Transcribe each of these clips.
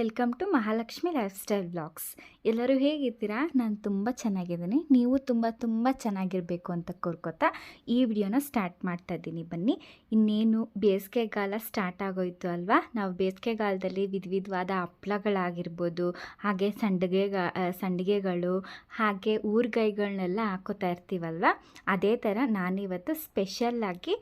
Welcome to Mahalakshmi lifestyle blogs ಎಲ್ಲರೂ ಹೇಗಿದ್ದೀರಾ? ನಾನು ತುಂಬ ಚೆನ್ನಾಗಿದ್ದೀನಿ. ನೀವು ತುಂಬ ತುಂಬ ಚೆನ್ನಾಗಿರಬೇಕು ಅಂತ ಕೋರ್ಕೋತಾ ಈ ವಿಡಿಯೋನ ಸ್ಟಾರ್ಟ್ ಮಾಡ್ತಾ ಇದ್ದೀನಿ. ಬನ್ನಿ. ಇನ್ನೇನು ಬೇಸಿಗೆಗಾಲ ಸ್ಟಾರ್ಟ್ ಆಗೋಯ್ತು ಅಲ್ವಾ? ನಾವು ಬೇಸಿಗೆಗಾಲದಲ್ಲಿ ವಿಧ ವಿಧವಾದ ಹಪ್ಪಳಗಳಾಗಿರ್ಬೋದು ಹಾಗೆ ಸಂಡಿಗೆಗ ಆ, ಸಂಡಿಗೆಗಳು ಹಾಗೆ ಊರ್ಗೈಗಳನ್ನೆಲ್ಲ ಹಾಕೋತಾ ಇರ್ತೀವಲ್ವ? ಅದೇ ಥರ ನಾನಿವತ್ತು ಸ್ಪೆಷಲ್ಲಾಗಿ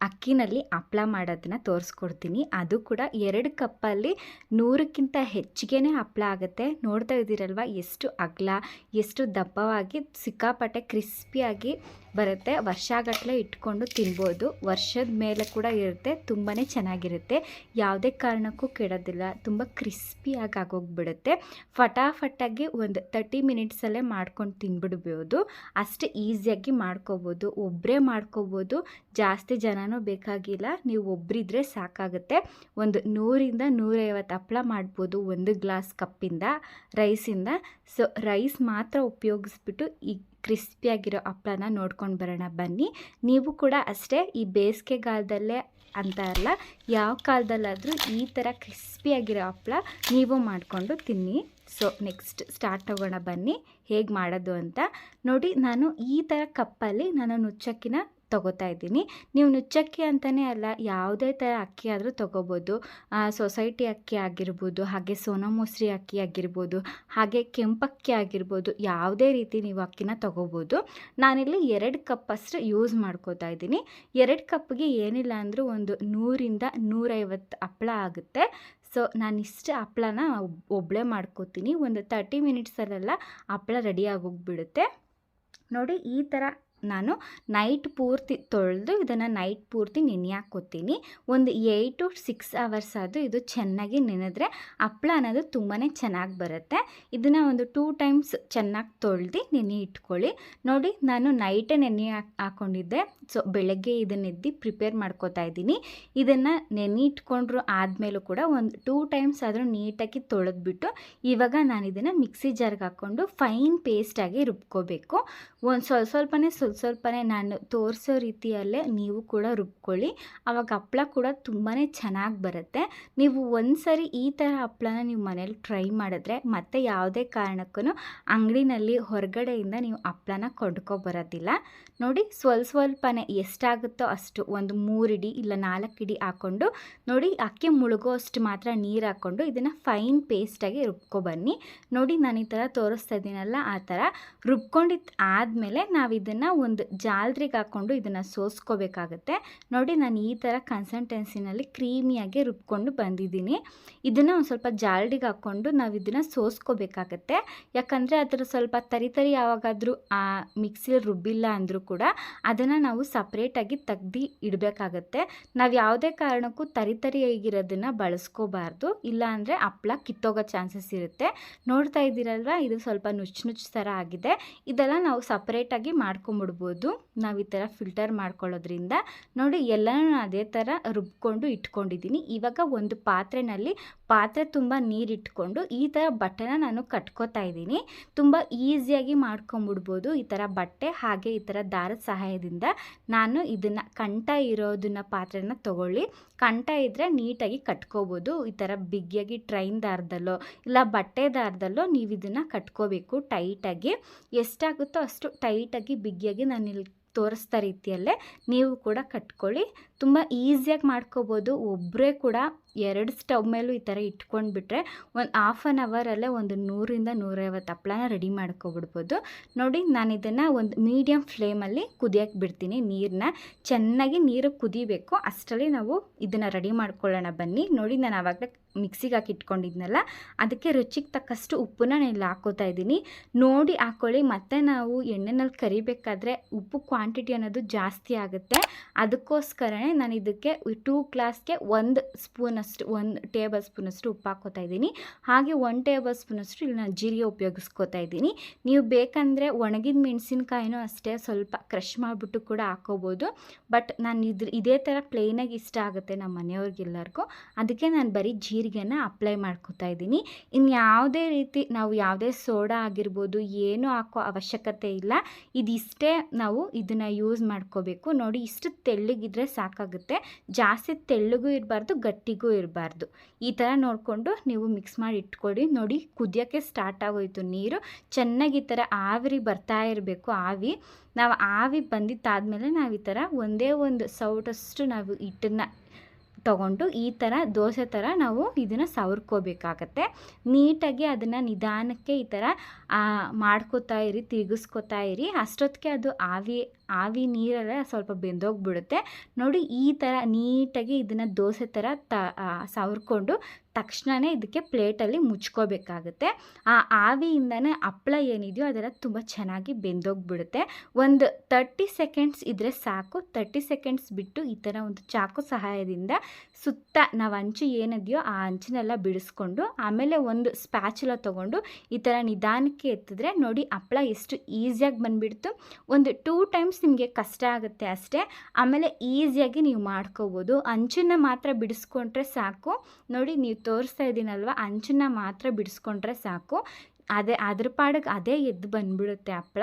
ಅಕ್ಕಿನಲ್ಲಿ ಹಪ್ಳ ಮಾಡೋದನ್ನ ತೋರಿಸ್ಕೊಡ್ತೀನಿ. ಅದು ಕೂಡ ಎರಡು ಕಪ್ಪಲ್ಲಿ ನೂರಕ್ಕಿಂತ ಹೆಚ್ಚಿಗೆ ಹಪ್ಪಳ ಆಗುತ್ತೆ. ನೋಡ್ತಾ ಇದ್ದೀರಲ್ವ? ಎಷ್ಟು ಅಗಲ, ಎಷ್ಟು ದಪ್ಪವಾಗಿ ಸಿಕ್ಕಾಪಟ್ಟೆ ಕ್ರಿಸ್ಪಿಯಾಗಿ ಬರುತ್ತೆ. ವರ್ಷಗಟ್ಟಲೆ ಇಟ್ಕೊಂಡು ತಿನ್ಬೋದು. ವರ್ಷದ ಮೇಲೆ ಕೂಡ ಇರುತ್ತೆ ತುಂಬಾ ಚೆನ್ನಾಗಿರುತ್ತೆ. ಯಾವುದೇ ಕಾರಣಕ್ಕೂ ಕೆಡೋದಿಲ್ಲ. ತುಂಬ ಕ್ರಿಸ್ಪಿಯಾಗಿ ಆಗೋಗ್ಬಿಡುತ್ತೆ. ಫಟಾಫಟಾಗಿ ಒಂದು ತರ್ಟಿ ಮಿನಿಟ್ಸಲ್ಲೇ ಮಾಡ್ಕೊಂಡು ತಿನ್ಬಿಡ್ಬೋದು. ಅಷ್ಟು ಈಸಿಯಾಗಿ ಮಾಡ್ಕೋಬೋದು. ಒಬ್ಬರೇ ಮಾಡ್ಕೋಬೋದು. ಜಾಸ್ತಿ ಜನನೂ ಬೇಕಾಗಿಲ್ಲ. ನೀವು ಒಬ್ಬರಿದ್ರೆ ಸಾಕಾಗುತ್ತೆ. ಒಂದು ನೂರಿಂದ ನೂರೈವತ್ತು ಹಪ್ಪಳ ಮಾಡ್ಬೋದು ಒಂದು ಗ್ಲಾಸ್ ಕಪ್ಪಿಂದ, ರೈಸಿಂದ. ಸೊ, ರೈಸ್ ಮಾತ್ರ ಉಪಯೋಗಿಸ್ಬಿಟ್ಟು ಈ ಕ್ರಿಸ್ಪಿಯಾಗಿರೋ ಹಪ್ಪಳನ ನೋಡ್ಕೊಂಡು ಬರೋಣ ಬನ್ನಿ. ನೀವು ಕೂಡ ಅಷ್ಟೇ ಈ ಬೇಸಿಗೆಗಾಲದಲ್ಲೇ ಅಂತ ಅಲ್ಲ, ಯಾವ ಕಾಲದಲ್ಲಾದರೂ ಈ ಥರ ಕ್ರಿಸ್ಪಿಯಾಗಿರೋ ಹಪ್ಪಳ ನೀವು ಮಾಡಿಕೊಂಡು ತಿನ್ನಿ. ಸೊ ನೆಕ್ಸ್ಟ್ ಸ್ಟಾರ್ಟ್ ಆಗೋಣ ಬನ್ನಿ. ಹೇಗೆ ಮಾಡೋದು ಅಂತ. ನೋಡಿ, ನಾನು ಈ ಥರ ಕಪ್ಪಲ್ಲಿ ನಾನು ನುಚ್ಚಕ್ಕಿನ ತಗೋತಾ ಇದ್ದೀನಿ. ನೀವು ನುಚ್ಚಕ್ಕಿ ಅಂತಲೇ ಅಲ್ಲ, ಯಾವುದೇ ಥರ ಅಕ್ಕಿ ಆದರೂ ತೊಗೋಬೋದು. ಸೊಸೈಟಿ ಅಕ್ಕಿ ಆಗಿರ್ಬೋದು, ಹಾಗೆ ಸೋನಾ ಮೊಸರಿ ಅಕ್ಕಿ ಆಗಿರ್ಬೋದು, ಹಾಗೆ ಕೆಂಪಕ್ಕಿ ಆಗಿರ್ಬೋದು, ಯಾವುದೇ ರೀತಿ ನೀವು ಅಕ್ಕಿನ ತೊಗೋಬೋದು. ನಾನಿಲ್ಲಿ ಎರಡು ಕಪ್ ಅಷ್ಟು ಯೂಸ್ ಮಾಡ್ಕೋತಾ ಇದ್ದೀನಿ. ಎರಡು ಕಪ್ಗೆ ಏನಿಲ್ಲ ಅಂದರೂ ಒಂದು ನೂರಿಂದ ನೂರೈವತ್ತು ಹಪ್ಪಳ ಆಗುತ್ತೆ. ಸೊ ನಾನು ಇಷ್ಟು ಹಪ್ಳನ ಒಬ್ಬಳೇ ಮಾಡ್ಕೋತೀನಿ. ಒಂದು ತರ್ಟಿ ಮಿನಿಟ್ಸಲ್ಲೆಲ್ಲ ಹಪ್ಪಳ ರೆಡಿ ಆಗೋಗ್ಬಿಡುತ್ತೆ. ನೋಡಿ, ಈ ಥರ ನಾನು ನೈಟ್ ಪೂರ್ತಿ ತೊಳೆದು ಇದನ್ನು ನೈಟ್ ಪೂರ್ತಿ ನೆನೆ ಹಾಕ್ಕೋತೀನಿ ಒಂದು ಏಯ್ಟ್ ಟು ಸಿಕ್ಸ್ ಅವರ್ಸ್ ಅದು ಇದು ಚೆನ್ನಾಗಿ ನೆನೆದ್ರೆ ಹಪ್ಪಳ ಅನ್ನೋದು ತುಂಬಾ ಚೆನ್ನಾಗಿ ಬರುತ್ತೆ. ಇದನ್ನು ಒಂದು ಟೂ ಟೈಮ್ಸ್ ಚೆನ್ನಾಗಿ ತೊಳೆದು ನೆನೆ ಇಟ್ಕೊಳ್ಳಿ. ನೋಡಿ ನಾನು ನೈಟೇ ನೆನೆ ಹಾಕ್ ಹಾಕ್ಕೊಂಡಿದ್ದೆ ಸೊ ಬೆಳಗ್ಗೆ ಇದನ್ನ ಎದ್ದು ಪ್ರಿಪೇರ್ ಮಾಡ್ಕೋತಾ ಇದ್ದೀನಿ. ಇದನ್ನು ನೆನೆ ಇಟ್ಕೊಂಡ್ರು ಆದಮೇಲೂ ಕೂಡ ಒಂದು ಟೂ ಟೈಮ್ಸ್ ಆದರೂ ನೀಟಾಗಿ ತೊಳೆದ್ಬಿಟ್ಟು ಇವಾಗ ನಾನು ಇದನ್ನು ಮಿಕ್ಸಿ ಜಾರ್ಗೆ ಹಾಕ್ಕೊಂಡು ಫೈನ್ ಪೇಸ್ಟಾಗಿ ರುಬ್ಕೋಬೇಕು. ಒಂದು ಸ್ವಲ್ಪ, ಸ್ವಲ್ಪನೇ ಸ್ವಲ್ಪ ಸ್ವಲ್ಪನೇ ನಾನು ತೋರಿಸೋ ರೀತಿಯಲ್ಲೇ ನೀವು ಕೂಡ ರುಬ್ಕೊಳ್ಳಿ. ಆವಾಗ ಹಪ್ಪಳ ಕೂಡ ತುಂಬಾ ಚೆನ್ನಾಗಿ ಬರುತ್ತೆ. ನೀವು ಒಂದು ಸರಿ ಈ ಥರ ಹಪ್ಪಳನ ನೀವು ಮನೇಲಿ ಟ್ರೈ ಮಾಡಿದ್ರೆ ಮತ್ತೆ ಯಾವುದೇ ಕಾರಣಕ್ಕೂ ಅಂಗಡಿನಲ್ಲಿ ಹೊರಗಡೆಯಿಂದ ನೀವು ಹಪ್ಳನ ಕೊಂಡ್ಕೊಬರೋದಿಲ್ಲ ನೋಡಿ ಸ್ವಲ್ಪ ಸ್ವಲ್ಪನೇ ಎಷ್ಟಾಗುತ್ತೋ ಅಷ್ಟು ಒಂದು ಮೂರು ಇಡಿ ಇಲ್ಲ ನಾಲ್ಕು ಇಡಿ ಹಾಕ್ಕೊಂಡು ನೋಡಿ ಅಕ್ಕಿ ಮುಳುಗೋ ಅಷ್ಟು ಮಾತ್ರ ನೀರು ಹಾಕ್ಕೊಂಡು ಇದನ್ನು ಫೈನ್ ಪೇಸ್ಟಾಗಿ ರುಬ್ಕೊಬನ್ನಿ ನೋಡಿ ನಾನು ಈ ಥರ ತೋರಿಸ್ತಾ ಇದ್ದೀನಲ್ಲ ಆ ಥರ ರುಬ್ಕೊಂಡಿದ್ದು ಆದಮೇಲೆ ನಾವು ಇದನ್ನು ಒಂದು ಜಾಲ್ರಿಗೆ ಹಾಕ್ಕೊಂಡು ಇದನ್ನು ಸೋಸ್ಕೋಬೇಕಾಗತ್ತೆ. ನೋಡಿ, ನಾನು ಈ ಥರ ಕನ್ಸಲ್ಟೆನ್ಸಿನಲ್ಲಿ ಕ್ರೀಮಿಯಾಗಿ ರುಬ್ಕೊಂಡು ಬಂದಿದ್ದೀನಿ. ಇದನ್ನು ಒಂದು ಸ್ವಲ್ಪ ಜಾಲ್ಡಿಗೆ ಹಾಕ್ಕೊಂಡು ನಾವು ಇದನ್ನು ಸೋಸ್ಕೋಬೇಕಾಗತ್ತೆ. ಯಾಕಂದರೆ ಅದರ ಸ್ವಲ್ಪ ತರಿ ತರಿ ಯಾವಾಗಾದರೂ, ಆ, ಮಿಕ್ಸಿಲಿ ರುಬ್ಬಿಲ್ಲ ಅಂದರೂ ಕೂಡ ಅದನ್ನು ನಾವು ಸಪ್ರೇಟಾಗಿ ತೆಗ್ದು ಇಡಬೇಕಾಗತ್ತೆ. ನಾವು ಯಾವುದೇ ಕಾರಣಕ್ಕೂ ತರಿ ತರಿಯಾಗಿರೋದನ್ನು ಬಳಸ್ಕೋಬಾರ್ದು. ಇಲ್ಲಾಂದರೆ ಹಪ್ಪಳ ಕಿತ್ತೋಗೋ ಚಾನ್ಸಸ್ ಇರುತ್ತೆ. ನೋಡ್ತಾ ಇದ್ದೀರಲ್ವ? ಇದು ಸ್ವಲ್ಪ ನುಚ್ಚು ನುಚ್ಚು ಥರ ಆಗಿದೆ. ಇದೆಲ್ಲ ನಾವು ಸಪ್ರೇಟಾಗಿ ಮಾಡ್ಕೊಂಬಿಡ್ಬೋದು ನಾವು ಈ ಥರ ಫಿಲ್ಟರ್ ಮಾಡ್ಕೊಳ್ಳೋದ್ರಿಂದ ನೋಡಿ ಎಲ್ಲನೂ ಅದೇ ಥರ ರುಬ್ಕೊಂಡು ಇಟ್ಕೊಂಡಿದ್ದೀನಿ ಇವಾಗ ಒಂದು ಪಾತ್ರೆನಲ್ಲಿ ಪಾತ್ರೆ ತುಂಬ ನೀರಿಟ್ಕೊಂಡು ಈ ಥರ ಬಟ್ಟೆನ ನಾನು ಕಟ್ಕೋತಾ ಇದ್ದೀನಿ. ತುಂಬ ಈಸಿಯಾಗಿ ಮಾಡ್ಕೊಂಬಿಡ್ಬೋದು ಈ ಥರ ಬಟ್ಟೆ, ಹಾಗೆ ಈ ಥರ ದಾರದ ಸಹಾಯದಿಂದ ನಾನು ಇದನ್ನು ಕಂಠ ಇರೋದನ್ನ ಪಾತ್ರೆನ ತಗೊಳ್ಳಿ. ಕಂಠ ಇದ್ದರೆ ನೀಟಾಗಿ ಕಟ್ಕೋಬೋದು. ಈ ಥರ ಬಿಗಿಯಾಗಿ ಟ್ರೈನ್ ದಾರದಲ್ಲೋ ಇಲ್ಲ ಬಟ್ಟೆ ದಾರದಲ್ಲೋ ನೀವು ಇದನ್ನು ಕಟ್ಕೋಬೇಕು ಟೈಟಾಗಿ. ಎಷ್ಟಾಗುತ್ತೋ ಅಷ್ಟು ಟೈಟಾಗಿ ಬಿಗಿಯಾಗಿ ನಾನು ಇಲ್ಲಿ ತೋರಿಸ್ತಾ ರೀತಿಯಲ್ಲೇ ನೀವು ಕೂಡ ಕಟ್ಕೊಳ್ಳಿ. ತುಂಬ ಈಸಿಯಾಗಿ ಮಾಡ್ಕೋಬೋದು. ಒಬ್ಬರೇ ಕೂಡ ಎರಡು ಸ್ಟವ್ ಮೇಲೂ ಈ ಥರ ಇಟ್ಕೊಂಡ್ಬಿಟ್ರೆ ಒಂದು ಹಾಫ್ ಆನ್ ಅವರಲ್ಲೇ ಒಂದು ನೂರಿಂದ ನೂರೈವತ್ತು ಹಪ್ಪಳನ ರೆಡಿ ಮಾಡ್ಕೊಬಿಡ್ಬೋದು. ನೋಡಿ, ನಾನು ಇದನ್ನು ಒಂದು ಮೀಡಿಯಮ್ ಫ್ಲೇಮಲ್ಲಿ ಕುದಿಯೋಕ್ಕೆ ಬಿಡ್ತೀನಿ ನೀರನ್ನ ಚೆನ್ನಾಗಿ ನೀರು ಕುದಿಬೇಕು. ಅಷ್ಟರಲ್ಲಿ ನಾವು ಇದನ್ನು ರೆಡಿ ಮಾಡ್ಕೊಳ್ಳೋಣ ಬನ್ನಿ. ನೋಡಿ, ನಾನು ಆವಾಗಲೇ ಮಿಕ್ಸಿಗೆ ಹಾಕಿ ಇಟ್ಕೊಂಡಿದ್ನಲ್ಲ, ಅದಕ್ಕೆ ರುಚಿಗೆ ತಕ್ಕಷ್ಟು ಉಪ್ಪನ್ನ ನಾನು ಇಲ್ಲಿ ಹಾಕೋತಾ ಇದ್ದೀನಿ. ನೋಡಿ ಹಾಕ್ಕೊಳ್ಳಿ ಮತ್ತು ನಾವು ಎಣ್ಣೆನಲ್ಲಿ ಕರಿಬೇಕಾದ್ರೆ ಉಪ್ಪು ಕ್ವಾಂಟಿಟಿ ಅನ್ನೋದು ಜಾಸ್ತಿ ಆಗುತ್ತೆ. ಅದಕ್ಕೋಸ್ಕರನೇ ನಾನು ಇದಕ್ಕೆ ಟೂ ಗ್ಲಾಸ್ಗೆ ಒಂದು ಸ್ಪೂನಷ್ಟು, ಒಂದು ಟೇಬಲ್ ಸ್ಪೂನಷ್ಟು ಉಪ್ಪು ಹಾಕೋತಾ ಇದ್ದೀನಿ. ಹಾಗೆ ಒನ್ ಟೇಬಲ್ ಸ್ಪೂನಷ್ಟು ಇಲ್ಲಿ ನಾನು ಜೀರಿಗೆ ಉಪಯೋಗಿಸ್ಕೋತಾ ಇದ್ದೀನಿ. ನೀವು ಬೇಕಂದರೆ ಒಣಗಿದ ಮೆಣಸಿನ್ಕಾಯಿನೂ ಅಷ್ಟೇ ಸ್ವಲ್ಪ ಕ್ರಷ್ ಮಾಡಿಬಿಟ್ಟು ಕೂಡ ಹಾಕೋಬೋದು. ಬಟ್ ನಾನು ಇದ್ರ, ಇದೇ ಥರ ಪ್ಲೇನಾಗಿ ಇಷ್ಟ ಆಗುತ್ತೆ ನಮ್ಮ ಮನೆಯವ್ರಿಗೆಲ್ಲರಿಗೂ. ಅದಕ್ಕೆ ನಾನು ಬರೀ ಜೀರಿಗೆನ ಅಪ್ಲೈ ಮಾಡ್ಕೋತಾ ಇದ್ದೀನಿ. ಇನ್ನು ಯಾವುದೇ ರೀತಿ ನಾವು ಯಾವುದೇ ಸೋಡಾ ಆಗಿರ್ಬೋದು ಏನೂ ಹಾಕೋ ಅವಶ್ಯಕತೆ ಇಲ್ಲ. ಇದಿಷ್ಟೇ ನಾವು ಇದನ್ನು ಯೂಸ್ ಮಾಡ್ಕೋಬೇಕು. ನೋಡಿ ಇಷ್ಟು ತೆಳ್ಳಗಿದ್ರೆ ಸಾಕಾಗುತ್ತೆ. ಜಾಸ್ತಿ ತೆಳ್ಳಗೂ ಇರಬಾರ್ದು, ಗಟ್ಟಿಗೂ ಇರಬಾರ್ದು. ಈ ಥರ ನೋಡಿಕೊಂಡು ನೀವು ಮಿಕ್ಸ್ ಮಾಡಿ ಇಟ್ಕೊಳ್ಳಿ. ನೋಡಿ ಕುದಿಯೋಕ್ಕೆ ಸ್ಟಾರ್ಟ್ ಆಗೋಯ್ತು ನೀರು. ಚೆನ್ನಾಗಿ ಈ ಥರ ಆವಿರಿ ಬರ್ತಾ ಇರಬೇಕು ಆವಿ. ನಾವು ಆವಿ ಬಂದಿದ್ದಾದಮೇಲೆ ನಾವು ಈ ಥರ ಒಂದೇ ಒಂದು ಸೌಟಷ್ಟು ನಾವು ಹಿಟ್ಟನ್ನು ತಗೊಂಡು ಈ ಥರ ದೋಸೆ ಥರ ನಾವು ಇದನ್ನು ಸವರ್ಕೋಬೇಕಾಗತ್ತೆ. ನೀಟಾಗಿ ಅದನ್ನು ನಿಧಾನಕ್ಕೆ ಈ ಥರ ಮಾಡ್ಕೋತಾ ಇರಿ, ತಿರುಗಿಸ್ಕೋತಾ ಇರಿ. ಅಷ್ಟೊತ್ತಿಗೆ ಅದು ಆವಿ ಆವಿ ನೀರೆಲ್ಲ ಸ್ವಲ್ಪ ಬೆಂದೋಗ್ಬಿಡುತ್ತೆ. ನೋಡಿ ಈ ಥರ ನೀಟಾಗಿ ಇದನ್ನು ದೋಸೆ ಥರ ತ ಸವರ್ಕೊಂಡು ತಕ್ಷಣವೇ ಇದಕ್ಕೆ ಪ್ಲೇಟಲ್ಲಿ ಮುಚ್ಕೋಬೇಕಾಗುತ್ತೆ. ಆ ಆವಿಯಿಂದನೇ ಹಪ್ಪಳ ಏನಿದೆಯೋ ಅದೆಲ್ಲ ತುಂಬ ಚೆನ್ನಾಗಿ ಬೆಂದೋಗ್ಬಿಡುತ್ತೆ. ಒಂದು ತರ್ಟಿ ಸೆಕೆಂಡ್ಸ್ ಇದ್ದರೆ ಸಾಕು. ತರ್ಟಿ ಸೆಕೆಂಡ್ಸ್ ಬಿಟ್ಟು ಈ ಥರ ಒಂದು ಚಾಕು ಸಹಾಯದಿಂದ ಸುತ್ತ ನಾವು ಅಂಚು ಏನಿದೆಯೋ ಆ ಅಂಚನ್ನೆಲ್ಲ ಬಿಡಿಸ್ಕೊಂಡು ಆಮೇಲೆ ಒಂದು ಸ್ಪ್ಯಾಚುಲ ತೊಗೊಂಡು ಈ ಥರ ನಿಧಾನಕ್ಕೆ ಎತ್ತಿದ್ರೆ ನೋಡಿ ಹಪ್ಪಳ ಎಷ್ಟು ಈಸಿಯಾಗಿ ಬಂದುಬಿಡ್ತು. ಒಂದು ಟೂ ಟೈಮ್ಸ್ ನಿಮಗೆ ಕಷ್ಟ ಆಗುತ್ತೆ ಅಷ್ಟೇ. ಆಮೇಲೆ ಈಸಿಯಾಗಿ ನೀವು ಮಾಡ್ಕೋಬೋದು. ಅಂಚನ್ನು ಮಾತ್ರ ಬಿಡಿಸ್ಕೊಂಡ್ರೆ ಸಾಕು. ನೋಡಿ, ನೀವು ತೋರಿಸ್ತಾ ಇದ್ದೀನಲ್ವ? ಅಂಚನ್ನು ಮಾತ್ರ ಬಿಡಿಸ್ಕೊಂಡ್ರೆ ಸಾಕು. ಅದೇ, ಅದ್ರ ಪಾಡಿಗೆ ಅದೇ ಎದ್ದು ಬಂದ್ಬಿಡುತ್ತೆ ಹಪ್ಳ.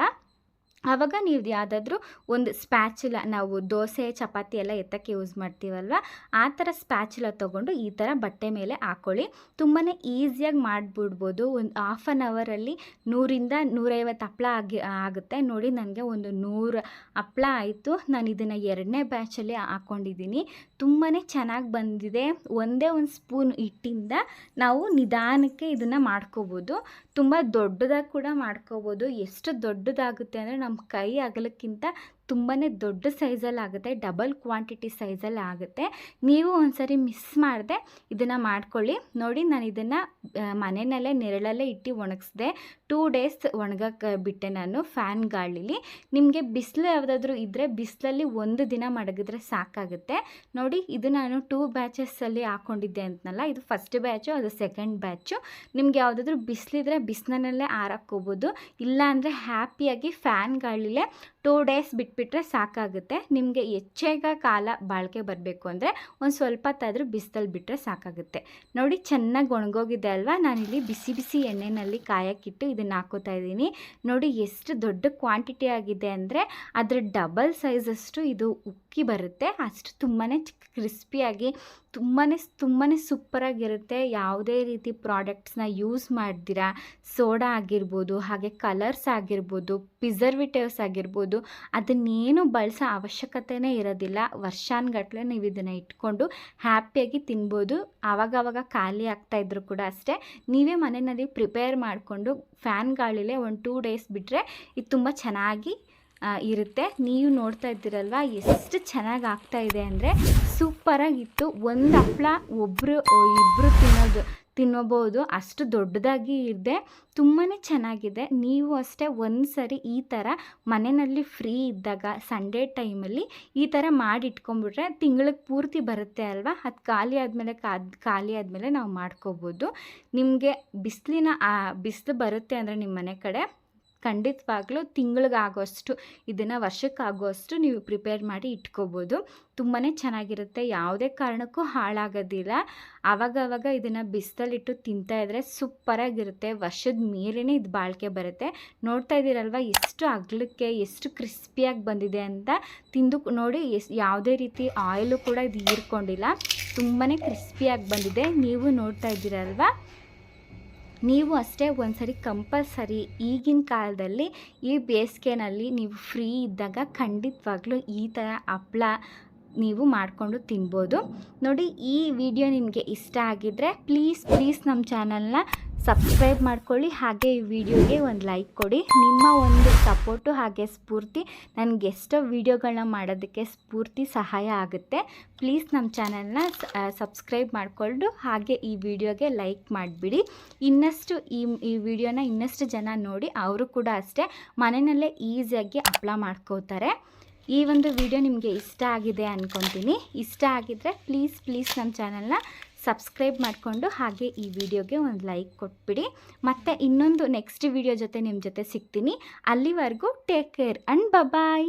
ಆವಾಗ ನೀವು ಯಾವುದಾದ್ರೂ ಒಂದು ಸ್ಪ್ಯಾಚುಲ ನಾವು ದೋಸೆ, ಚಪಾತಿ ಎಲ್ಲ ಎತ್ತಕ್ಕೆ ಯೂಸ್ ಮಾಡ್ತೀವಲ್ವ? ಆ ಥರ ಸ್ಪ್ಯಾಚುಲ ತೊಗೊಂಡು ಈ ಥರ ಬಟ್ಟೆ ಮೇಲೆ ಹಾಕ್ಕೊಳ್ಳಿ ತುಂಬಾ ಈಸಿಯಾಗಿ ಮಾಡಿಬಿಡ್ಬೋದು. ಒಂದು ಹಾಫ್ ಆನ್ ಅವರಲ್ಲಿ ನೂರಿಂದ ನೂರೈವತ್ತು ಹಪ್ಳ ಆಗಿ, ಆಗುತ್ತೆ. ನೋಡಿ ನನಗೆ ಒಂದು ನೂರು ಹಪ್ಳ ಆಯಿತು. ನಾನು ಇದನ್ನು ಎರಡನೇ ಬ್ಯಾಚಲ್ಲಿ ಹಾಕ್ಕೊಂಡಿದ್ದೀನಿ ತುಂಬಾ ಚೆನ್ನಾಗಿ ಬಂದಿದೆ. ಒಂದೇ ಒಂದು ಸ್ಪೂನ್ ಹಿಟ್ಟಿಂದ ನಾವು ನಿಧಾನಕ್ಕೆ ಇದನ್ನು ಮಾಡ್ಕೋಬೋದು. ತುಂಬ ದೊಡ್ಡದಾಗಿ ಕೂಡ ಮಾಡ್ಕೋಬೋದು. ಎಷ್ಟು ದೊಡ್ಡದಾಗುತ್ತೆ ಅಂದರೆ ನಮ್ಮ ಕೈ ಅಗಲಕ್ಕಿಂತ ತುಂಬಾ ದೊಡ್ಡ ಸೈಜಲ್ಲಿ ಆಗುತ್ತೆ, ಡಬಲ್ ಕ್ವಾಂಟಿಟಿ ಸೈಜಲ್ಲಿ ಆಗುತ್ತೆ. ನೀವು ಒಂದ್ಸರಿ ಮಿಸ್ ಮಾಡಿದೆ ಇದನ್ನು ಮಾಡ್ಕೊಳ್ಳಿ. ನೋಡಿ, ನಾನು ಇದನ್ನು ಮನೆಯಲ್ಲೇ ನೆರಳಲ್ಲೇ ಇಟ್ಟು ಒಣಗಿಸ್ದೆ. ಟೂ ಡೇಸ್ ಒಣಗಕ್ಕೆ ಬಿಟ್ಟೆ ನಾನು ಫ್ಯಾನ್ ಗಾಳಿಲಿ. ನಿಮಗೆ ಬಿಸಿಲು ಯಾವುದಾದ್ರೂ ಇದ್ದರೆ ಬಿಸಿಲಲ್ಲಿ ಒಂದು ದಿನ ಮಡಗಿದ್ರೆ ಸಾಕಾಗುತ್ತೆ. ನೋಡಿ, ಇದು ನಾನು ಟೂ ಬ್ಯಾಚಸ್ಸಲ್ಲಿ ಹಾಕ್ಕೊಂಡಿದ್ದೆ ಅಂತನಲ್ಲ, ಇದು ಫಸ್ಟ್ ಬ್ಯಾಚು ಅದು ಸೆಕೆಂಡ್ ಬ್ಯಾಚು ನಿಮ್ಗೆ ಯಾವುದಾದ್ರೂ ಬಿಸಿಲಿದ್ರೆ ಬಿಸಿಲಲ್ಲೇ ಇಲ್ಲ ಇಲ್ಲಾಂದರೆ ಹ್ಯಾಪಿಯಾಗಿ ಫ್ಯಾನ್ ಗಾಳಿಲೇ ಟೂ ಡೇಸ್ ಬಿಟ್ಬಿಟ್ರೆ ಸಾಕಾಗುತ್ತೆ. ನಿಮಗೆ ಹೆಚ್ಚೇಗ ಕಾಲ ಬಾಳಿಕೆ ಬರಬೇಕು ಅಂದರೆ ಒಂದು ಸ್ವಲ್ಪ ತಾದರೂ ಬಿಸಿಲಲ್ಲಿ ಬಿಟ್ಟರೆ ಸಾಕಾಗುತ್ತೆ. ನೋಡಿ ಚೆನ್ನಾಗಿ ಒಣಗೋಗಿದೆ ಅಲ್ವಾ? ನಾನಿಲ್ಲಿ ಬಿಸಿ ಬಿಸಿ ಎಣ್ಣೆಯಲ್ಲಿ ಕಾಯಕ್ಕಿಟ್ಟು ಇದನ್ನು ಹಾಕೋತಾ ಇದ್ದೀನಿ. ನೋಡಿ ಎಷ್ಟು ದೊಡ್ಡ ಕ್ವಾಂಟಿಟಿ ಆಗಿದೆ ಅಂದರೆ ಅದರ ಡಬಲ್ ಸೈಜಷ್ಟು ಇದು ಉಕ್ಕಿ ಬರುತ್ತೆ. ಅಷ್ಟು ತುಂಬಾ ಕ್ರಿಸ್ಪಿಯಾಗಿ ತುಂಬಾ ತುಂಬಾ ಸೂಪರಾಗಿರುತ್ತೆ ಯಾವುದೇ ರೀತಿ ಪ್ರಾಡಕ್ಟ್ಸ್ನ ಯೂಸ್ ಮಾಡ್ದಿರಾ ಸೋಡಾ ಆಗಿರ್ಬೋದು, ಹಾಗೆ ಕಲರ್ಸ್ ಆಗಿರ್ಬೋದು ಪ್ರಿಸರ್ವೇಟಿವ್ಸ್ ಆಗಿರ್ಬೋದು, ಅದನ್ನೇನು ಬಳಸೋ ಅವಶ್ಯಕತೆಯೇ ಇರೋದಿಲ್ಲ. ವರ್ಷಾನ್ಗಟ್ಲೆ ನೀವು ಇದನ್ನು ಇಟ್ಕೊಂಡು ಹ್ಯಾಪಿಯಾಗಿ ತಿನ್ಬೋದು. ಆವಾಗವಾಗ ಖಾಲಿ ಆಗ್ತಾ ಆಗ್ತಾಯಿದ್ರು ಕೂಡ ಅಷ್ಟೇ. ನೀವೇ ಮನೆಯಲ್ಲಿ ಪ್ರಿಪೇರ್ ಮಾಡಿಕೊಂಡು ಫ್ಯಾನ್ ಗಾಳಿಲೇ ಒಂದು ಟೂ ಡೇಸ್ ಬಿಟ್ಟರೆ ಇದು ತುಂಬ ಚೆನ್ನಾಗಿ ಇರುತ್ತೆ. ನೀವು ನೋಡ್ತಾ ಇದ್ದೀರಲ್ವ? ಎಷ್ಟು ಚೆನ್ನಾಗಿ ಆಗ್ತಾ ಇದೆ ಅಂದರೆ ಸೂಪರಾಗಿತ್ತು ಒಂದು ಹಪ್ಪಳ ಒಬ್ಬರು ಇಬ್ಬರು ತಿನ್ನೋದು ತಿನ್ನಬಹುದು ಅಷ್ಟು ದೊಡ್ಡದಾಗಿ ಇದೆ. ತುಂಬಾ ಚೆನ್ನಾಗಿದೆ. ನೀವು ಅಷ್ಟೇ ಒಂದು ಸರಿ ಈ ಥರ ಮನೆಯಲ್ಲಿ ಫ್ರೀ ಇದ್ದಾಗ ಸಂಡೇ ಟೈಮಲ್ಲಿ ಈ ಥರ ಮಾಡಿ ಇಟ್ಕೊಂಬಿಟ್ರೆ ತಿಂಗಳಿಗೆ ಪೂರ್ತಿ ಬರುತ್ತೆ ಅಲ್ವಾ? ಅದು ಖಾಲಿ ಆದಮೇಲೆ ಕಾದ್, ಖಾಲಿ ಆದಮೇಲೆ ನಾವು ಮಾಡ್ಕೋಬೋದು. ನಿಮಗೆ ಬಿಸಿಲಿನ ಬಿಸಿಲು ಬರುತ್ತೆ ಅಂದರೆ ನಿಮ್ಮ ಮನೆ ಕಡೆ. ಖಂಡಿತವಾಗ್ಲೂ ತಿಂಗಳಿಗಾಗೋಷ್ಟು, ಇದನ್ನು ವರ್ಷಕ್ಕಾಗೋಷ್ಟು ನೀವು ಪ್ರಿಪೇರ್ ಮಾಡಿ ಇಟ್ಕೋಬೋದು. ತುಂಬಾ ಚೆನ್ನಾಗಿರುತ್ತೆ, ಯಾವುದೇ ಕಾರಣಕ್ಕೂ ಹಾಳಾಗೋದಿಲ್ಲ. ಆವಾಗವಾಗ ಇದನ್ನು ಬಿಸಿಲಲ್ಲಿಟ್ಟು ತಿಂತಾಯಿದ್ರೆ ಸೂಪರಾಗಿರುತ್ತೆ. ವರ್ಷದ ಮೇಲೇ ಇದು ಬಾಳಿಕೆ ಬರುತ್ತೆ. ನೋಡ್ತಾ ಇದ್ದೀರಲ್ವ, ಎಷ್ಟು ಅಗಲಕ್ಕೆ, ಎಷ್ಟು ಕ್ರಿಸ್ಪಿಯಾಗಿ ಬಂದಿದೆ ಅಂತ ತಿಂದು ನೋಡಿ, ಎಸ್, ಯಾವುದೇ ರೀತಿ ಆಯಿಲು ಕೂಡ ಇದು ಹೀರ್ಕೊಂಡಿಲ್ಲ. ತುಂಬಾ ಕ್ರಿಸ್ಪಿಯಾಗಿ ಬಂದಿದೆ. ನೀವು ನೋಡ್ತಾ ಇದ್ದೀರಲ್ವ? ನೀವು ಅಷ್ಟೇ ಒಂದ್ಸರಿ ಕಂಪಲ್ಸರಿ ಈಗಿನ ಕಾಲದಲ್ಲಿ ಈ ಬೇಸಿಗೆನಲ್ಲಿ ನೀವು ಫ್ರೀ ಇದ್ದಾಗ ಖಂಡಿತವಾಗ್ಲೂ ಈ ಥರ ಹಪ್ಳ ನೀವು ಮಾಡಿಕೊಂಡು ತಿನ್ಬೋದು. ನೋಡಿ ಈ ವಿಡಿಯೋ ನಿಮಗೆ ಇಷ್ಟ ಆಗಿದ್ದರೆ ಪ್ಲೀಸ್ ಪ್ಲೀಸ್ ನಮ್ಮ ಚಾನಲ್ನ ಸಬ್ಸ್ಕ್ರೈಬ್ ಮಾಡ್ಕೊಳ್ಳಿ, ಹಾಗೆ ಈ ವಿಡಿಯೋಗೆ ಒಂದು ಲೈಕ್ ಕೊಡಿ. ನಿಮ್ಮ ಒಂದು ಸಪೋರ್ಟು ಹಾಗೆ ಸ್ಫೂರ್ತಿ. ನನಗೆ ಎಷ್ಟೋ ವೀಡಿಯೋಗಳನ್ನ ಮಾಡೋದಕ್ಕೆ ಸ್ಫೂರ್ತಿ ಸಹಾಯ ಆಗುತ್ತೆ. ಪ್ಲೀಸ್ ನಮ್ಮ ಚಾನಲ್ನ ಸಬ್ಸ್ಕ್ರೈಬ್ ಮಾಡಿಕೊಂಡು ಹಾಗೆ ಈ ವಿಡಿಯೋಗೆ ಲೈಕ್ ಮಾಡಿಬಿಡಿ. ಇನ್ನಷ್ಟು ಈ ಈ ವಿಡಿಯೋನ ಇನ್ನಷ್ಟು ಜನ ನೋಡಿ, ಅವರು ಕೂಡ ಅಷ್ಟೇ ಮನೆಯಲ್ಲೇ ಈಸಿಯಾಗಿ ಅಪ್ಲೈ ಮಾಡ್ಕೋತಾರೆ. ಈ ಒಂದು ವಿಡಿಯೋ ನಿಮಗೆ ಇಷ್ಟ ಆಗಿದೆ ಅಂದ್ಕೊತೀನಿ ಇಷ್ಟ ಆಗಿದ್ದರೆ ಪ್ಲೀಸ್ ಪ್ಲೀಸ್ ನಮ್ಮ ಚಾನಲ್ನ ಸಬ್ಸ್ಕ್ರೈಬ್ ಮಾಡಿಕೊಂಡು ಹಾಗೆ ಈ ವಿಡಿಯೋಗೆ ಒಂದು ಲೈಕ್ ಕೊಟ್ಬಿಡಿ. ಮತ್ತು ಇನ್ನೊಂದು ನೆಕ್ಸ್ಟ್ ವಿಡಿಯೋ ಜೊತೆ ನಿಮ್ಮ ಜೊತೆ ಸಿಗ್ತೀನಿ. ಅಲ್ಲಿವರೆಗೂ ಟೇಕ್ ಕೇರ್ ಆ್ಯಂಡ್ ಬಬಾಯ್